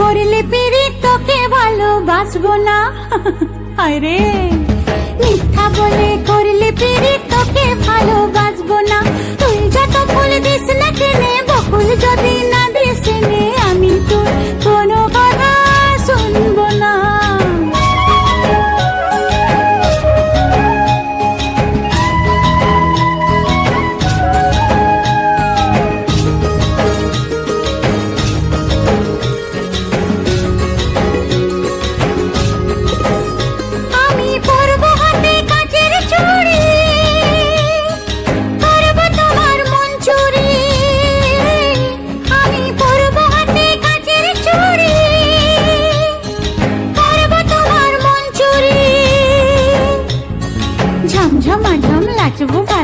করলে পেরে তোকে ভালোবাসবো না। আরে Катю, бувай!